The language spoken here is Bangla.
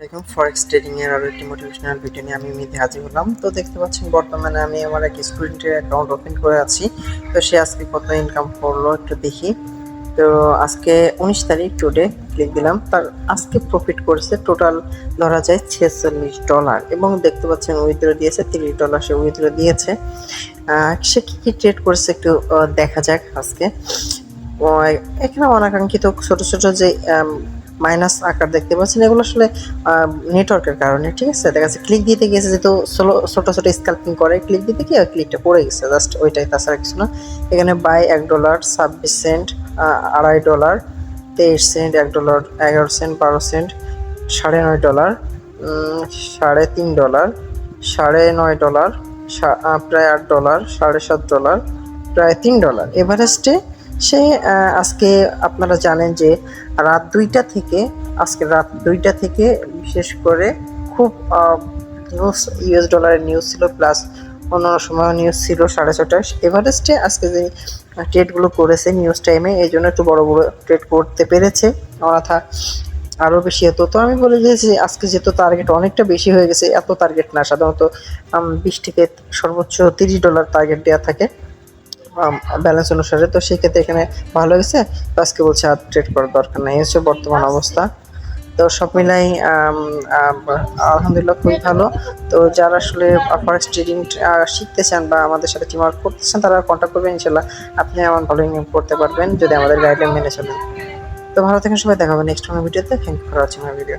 আলাইকুম ফরেক্স ট্রেডিং এর আরও একটি মোটিভেশনাল ভিডিও নিয়ে আমি মিথি হাজির হলাম। তো দেখতে পাচ্ছেন, বর্তমানে আমি আমার এক স্টুডেন্টের অ্যাকাউন্ট ওপেন করে আছি। তো সে আজকে কত ইনকাম করল একটু দেখি। তো আজকে উনিশ তারিখ টুডে ক্লিক দিলাম। তার আজকে প্রফিট করেছে টোটাল ধরা যায় ছেচল্লিশ ডলার এবং দেখতে পাচ্ছেন উইথড্র দিয়েছে তিরিশ ডলার সে উইথড্র দিয়েছে। সে কি কি ট্রেড করেছে একটু দেখা যাক আজকে। এখানে অনাকাঙ্ক্ষিত ছোট ছোট যে মাইনাস আকার দেখতে পাচ্ছেন, এগুলো আসলে নেটওয়ার্কের কারণে, ঠিক আছে? দেখা যাচ্ছে ক্লিক দিতে গেছে যেহেতু ছোট ছোট ছোট স্ক্যাল্পিং করে ক্লিক দিতে গিয়ে ক্লিকটা পড়ে গেছে জাস্ট ওইটাই, তাছাড়া কিছু না। এখানে বাই এক ডলার ছাব্বিশ সেন্ট আড়াই ডলার তেইশ সেন্ট এক ডলার এগারো সেন্ট বারো সেন্ট সাড়ে নয় ডলার সাড়ে তিন ডলার সাড়ে নয় ডলার প্রায় আট ডলার সাড়ে সাত ডলার প্রায় তিন ডলার এভারেস্টে সে আজকে আপনারা জানেন যে রাত দুইটা থেকে, আজকে রাত দুইটা থেকে বিশেষ করে খুব নিউজ ইউএস ডলারের নিউজ ছিল প্লাস অন্যান্য সময় নিউজ ছিল সাড়ে ছটায় এভারেস্টে আজকে যে ট্রেডগুলো করেছে নিউজ টাইমে এই জন্য একটু বড় বড় ট্রেড করতে পেরেছে। অনাথা আরও বেশি হতো তো আমি বলে দিয়েছি যে, আজকে যেহেতু টার্গেট অনেকটা বেশি হয়ে গেছে, এত টার্গেট না। সাধারণত বিশ থেকে সর্বোচ্চ তিরিশ ডলার টার্গেট দেওয়া থাকে। ব্যালেন্স অনুসারে। তো সেক্ষেত্রে এখানে ভালো হয়েছে। তো আজকে বলছে আর ট্রেড করার দরকার নেই। হচ্ছে বর্তমান অবস্থা। তো সব মিলাই আলহামদুলিল্লাহ খুবই ভালো। তো যারা আসলে ফরেক্স ট্রেডিং শিখতে চান বা আমাদের সাথে টিম ওয়ার্ক করতে চান, তারা কন্ট্যাক্ট করবেন। ইনশাল্লাহ আপনি আমার ভালো ইনকাম করতে পারবেন, যদি আমাদের গাইডলাইন মেনে চলেন। তো ভালো থাকেন সবাই। দেখা হবে নেক্সট কোনো ভিডিওতে thank you for watching my video